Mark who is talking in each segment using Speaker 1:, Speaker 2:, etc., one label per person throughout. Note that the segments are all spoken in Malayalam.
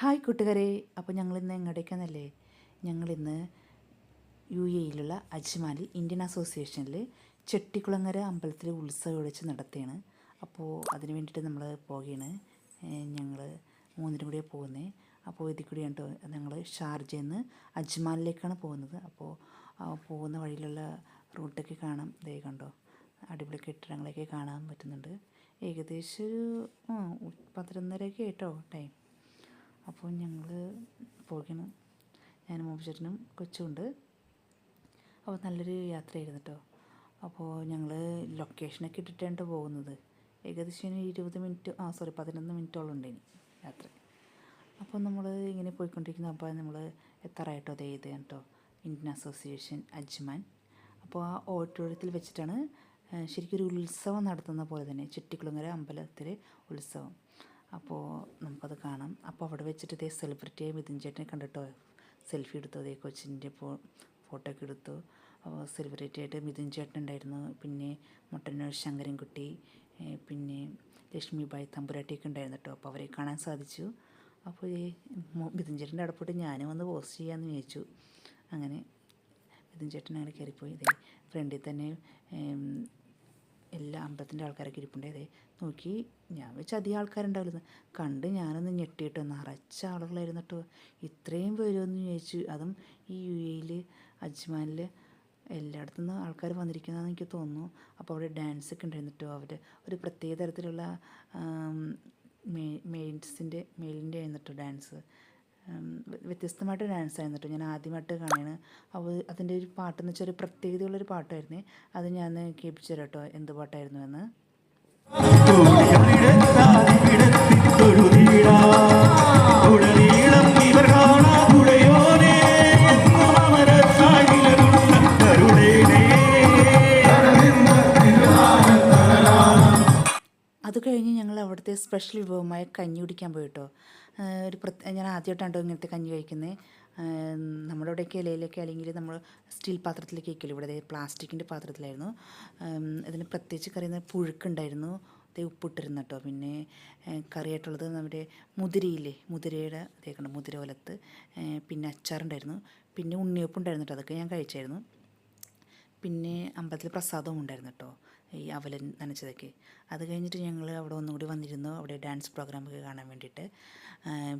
Speaker 1: ഹായ് കൂട്ടുകാരെ. അപ്പോൾ ഞങ്ങളിന്ന് എങ്ങോട്ടേക്കാന്നല്ലേ? ഞങ്ങളിന്ന് യു എയിലുള്ള അജ്മാലിൽ ഇന്ത്യൻ അസോസിയേഷനിൽ ചെട്ടിക്കുളങ്ങര അമ്പലത്തിൽ ഉത്സവം വിളിച്ച് നടത്തുകയാണ് അപ്പോൾ അതിന് വേണ്ടിയിട്ട് നമ്മൾ പോകുകയാണ് ഞങ്ങൾ മൂന്നിനും കൂടിയാണ് പോകുന്നത് അപ്പോൾ ഇതിൽ കൂടി കണ്ടോ ഞങ്ങൾ ഷാർജയിൽ നിന്ന് അജ്മാലിലേക്കാണ് പോകുന്നത്. അപ്പോൾ പോകുന്ന വഴിയിലുള്ള റൂട്ടൊക്കെ കാണാം. ദേ കണ്ടോ അടിപൊളി കെട്ടിടങ്ങളൊക്കെ കാണാൻ പറ്റുന്നുണ്ട്. ഏകദേശം ഒരു പതിനൊന്നരയൊക്കെ ആയിട്ടോ ടൈം. അപ്പോൾ ഞങ്ങൾ പോകണം ഞാൻ മോബിച്ചേട്ടനും കൊച്ചുണ്ട് അപ്പോൾ നല്ലൊരു യാത്രയായിരുന്നു കേട്ടോ. അപ്പോൾ ഞങ്ങൾ ലൊക്കേഷനൊക്കെ ഇട്ടിട്ടാണ് പോകുന്നത്. ഏകദേശം ഇരുപത് മിനിറ്റ് ആ സോറി പതിനൊന്ന് മിനിറ്റോളം ഉണ്ട് ഇനി യാത്ര. അപ്പോൾ നമ്മൾ ഇങ്ങനെ പോയിക്കൊണ്ടിരിക്കുന്ന. അപ്പോൾ നമ്മൾ എത്താറായിട്ടോ? അതേ ഇത് കേട്ടോ ഇന്ത്യൻ അസോസിയേഷൻ അജ്മാൻ അപ്പോൾ ആ ഓഡിറ്റോറിയത്തിൽ വെച്ചിട്ടാണ് ശരിക്കും ഒരു ഉത്സവം നടത്തുന്ന പോലെ തന്നെ ചെട്ടിക്കുളങ്ങര അമ്പലത്തിലെ ഉത്സവം. അപ്പോൾ നമുക്കത് കാണാം. അപ്പോൾ അവിടെ വെച്ചിട്ട് ഇതേ സെലിബ്രിറ്റിയായ മിഥുൻ ചേട്ടനെ കണ്ടിട്ടോ? സെൽഫി എടുത്തു? അതേ കൊച്ചിന്റെ ഫോട്ടോ ഒക്കെ എടുത്തു. അപ്പോൾ സെലിബ്രിറ്റി ആയിട്ട് മിഥുൻ ചേട്ടൻ ഉണ്ടായിരുന്നു. പിന്നെ മുട്ടന്നൂർ ശങ്കരൻകുട്ടി പിന്നെ പിന്നെ ലക്ഷ്മിബായി തമ്പുരാട്ടിയൊക്കെ ഉണ്ടായിരുന്നു കേട്ടോ. അപ്പോൾ അവരെ കാണാൻ സാധിച്ചു. അപ്പോൾ ഈ മിഥുൻ ചേട്ടന്റെ അടുപ്പോട്ട് ഞാനും വന്ന് പോസ്റ്റ് ചെയ്യാമെന്ന് ചോദിച്ചു അങ്ങനെ മിഥുൻ ചേട്ടൻ അങ്ങനെ കയറിപ്പോയി. ഇതേ ഫ്രണ്ടിൽ തന്നെ എല്ലാ അമ്പലത്തിന്റെ ആൾക്കാരൊക്കെ ഇരിപ്പുണ്ടേ. അതെ നോക്കി ഞാൻ വെച്ച് അധികം ആൾക്കാരുണ്ടാവില്ല. കണ്ട് ഞാനൊന്ന് ഞെട്ടിയിട്ട് നിറച്ച ആളുകളായിരുന്നു കേട്ടോ ഇത്രയും വരുമെന്ന് ചോദിച്ചു അതും ഈ യു എയിൽ അജ്മാനിൽ എല്ലായിടത്തു നിന്ന് ആൾക്കാർ വന്നിരിക്കുന്നതെന്ന് എനിക്ക് തോന്നുന്നു. അപ്പോൾ അവിടെ ഡാൻസ് ഒക്കെ ഉണ്ടായിരുന്നു കേട്ടോ അവർ ഒരു പ്രത്യേക തരത്തിലുള്ള മെയിൻസിന്റെ മെയിലിന്റെ ആയിരുന്നു കേട്ടോ ഡാൻസ് വ്യത്യസ്തമായിട്ട് ഡാൻസ് ആയിരുന്നു കേട്ടോ ഞാൻ ആദ്യമായിട്ട് കാണുകയാണ്. അപ്പോൾ അതിന്റെ ഒരു പാട്ടെന്ന് വെച്ചാൽ ഒരു പ്രത്യേകതയുള്ളൊരു പാട്ടായിരുന്നു. അത് ഞാൻ കേൾപ്പിച്ചു തരാം കേട്ടോ എന്ത് പാട്ടായിരുന്നു എന്ന്. അത് കഴിഞ്ഞ് ഞങ്ങൾ അവിടുത്തെ സ്പെഷ്യൽ വിഭവമായ കഞ്ഞി കുടിക്കാൻ പോയി കേട്ടോ ആഹ് ഒരു പ്രത്യേക ഞാൻ ആദ്യമായിട്ടാണ് ഇങ്ങനത്തെ കഞ്ഞി കഴിക്കുന്നത് നമ്മുടെ ഇവിടെയൊക്കെ ഇലയിലൊക്കെ അല്ലെങ്കിൽ നമ്മൾ സ്റ്റീൽ പാത്രത്തിലേക്ക് വയ്ക്കില്ല ഇവിടെ പ്ലാസ്റ്റിക്കിന്റെ പാത്രത്തിലായിരുന്നു. ഇതിന് പ്രത്യേകിച്ച് കറി പുഴുക്കുണ്ടായിരുന്നു. ദേ ഉപ്പിട്ടിരുന്നു കേട്ടോ. പിന്നെ കറിയായിട്ടുള്ളത് നമ്മുടെ മുതിരയില്ലേ? മുതിരയുടെ അതേക്കുണ്ട് മുതിര ഒലത്ത് പിന്നെ അച്ചാറുണ്ടായിരുന്നു. പിന്നെ ഉണ്ണിയപ്പം ഉണ്ടായിരുന്നു കേട്ടോ. അതൊക്കെ ഞാൻ കഴിച്ചായിരുന്നു. പിന്നെ അമ്പലത്തിൽ പ്രസാദവും ഉണ്ടായിരുന്നു കേട്ടോ. ഈ അവലൻ നനച്ചതൊക്കെ. അത് കഴിഞ്ഞിട്ട് ഞങ്ങൾ അവിടെ ഒന്നുകൂടി വന്നിരുന്നു. അവിടെ ഡാൻസ് പ്രോഗ്രാമൊക്കെ കാണാൻ വേണ്ടിയിട്ട്.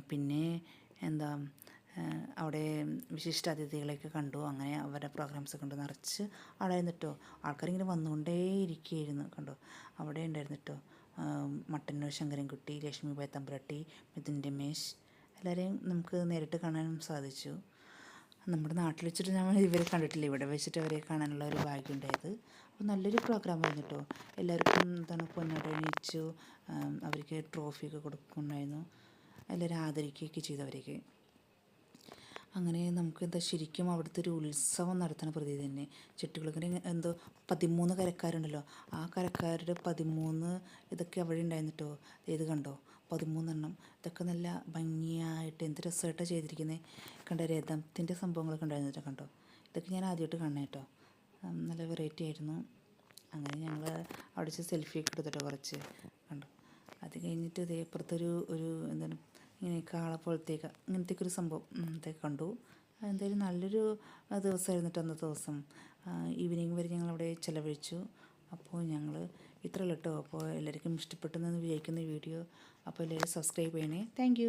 Speaker 1: പിന്നെ എന്താ അവിടെ വിശിഷ്ട അതിഥികളെയൊക്കെ കണ്ടു. അങ്ങനെ അവരുടെ പ്രോഗ്രാംസ് കണ്ടു. നിറച്ച് ആളായിരുന്നു കേട്ടോ ആൾക്കാരിങ്ങനെ വന്നുകൊണ്ടേ ഇരിക്കുകയായിരുന്നു കണ്ടോ. അവിടെ ഉണ്ടായിരുന്നു കേട്ടോ ആ, മട്ടന്നൂർ ശങ്കരൻകുട്ടി ലക്ഷ്മിബായ് തമ്പുരട്ടി മിഥുൻ രമേശ്. എല്ലാവരെയും നമുക്ക് നേരിട്ട് കാണാനും സാധിച്ചു. നമ്മുടെ നാട്ടിൽ വെച്ചിട്ട് നമ്മൾ ഇവരെ കണ്ടിട്ടില്ല. ഇവിടെ വെച്ചിട്ട് അവരെ കാണാനുള്ള ഒരു ഭാഗ്യം ഉണ്ടായത്. അപ്പോൾ നല്ലൊരു പ്രോഗ്രാം ആയിരുന്നു കേട്ടോ എല്ലാവർക്കും എന്താണ് പൊന്നാട എണീച്ചു ആം, അവർക്ക് ട്രോഫിയൊക്കെ കൊടുക്കുന്നുണ്ടായിരുന്നു. എല്ലാവരും ആദരിക്കുകയൊക്കെ ചെയ്തു അവരൊക്കെ. അങ്ങനെ നമുക്ക് എന്താ ശരിക്കും അവിടുത്തെ ഒരു ഉത്സവം നടത്തുന്ന പ്രതി തന്നെ. ചെട്ടികുളങ്ങനെ എന്തോ പതിമൂന്ന് കരക്കാരുണ്ടല്ലോ. ആ കരക്കാരുടെ പതിമൂന്ന് ഇതൊക്കെ അവിടെ ഉണ്ടായിരുന്നു ഏത് ഇത് കണ്ടോ? പതിമൂന്നെണ്ണം. ഇതൊക്കെ നല്ല ഭംഗിയായിട്ട് എന്ത് രസമായിട്ടാണ് ചെയ്തിരിക്കുന്നത് കണ്ട രഥത്തിന്റെ സംഭവങ്ങളൊക്കെ ഉണ്ടായിരുന്നു കണ്ടോ? ഇതൊക്കെ ഞാൻ ആദ്യമായിട്ട് ഉം, നല്ല വെറൈറ്റി ആയിരുന്നു. അങ്ങനെ ഞങ്ങൾ അവിടെ വെച്ച് സെൽഫിയൊക്കെ എടുത്തിട്ട് കുറച്ച്. കണ്ടു? അത് കഴിഞ്ഞിട്ട് ഇതേ ഇപ്പുറത്തൊരു ഒരു എന്താണ് ഇങ്ങനെ കാള പോലത്തേക്ക് ഇങ്ങനത്തേക്ക് ഒരു സംഭവം ഇതൊക്കെ കണ്ടു. എന്തായാലും നല്ലൊരു ദിവസമായിരുന്നു കേട്ടോ അന്നത്തെ ദിവസം. ഈവനിങ് വരെ ഞങ്ങൾ അവിടെ ചിലവഴിച്ചു. അപ്പോൾ ഞങ്ങൾ ഇത്ര കേട്ടോ അപ്പോൾ എല്ലാവർക്കും ഇഷ്ടപ്പെട്ടെന്ന് വിചാരിക്കുന്ന വീഡിയോ. അപ്പോൾ എല്ലാവരും സബ്സ്ക്രൈബ് ചെയ്യണേ. താങ്ക്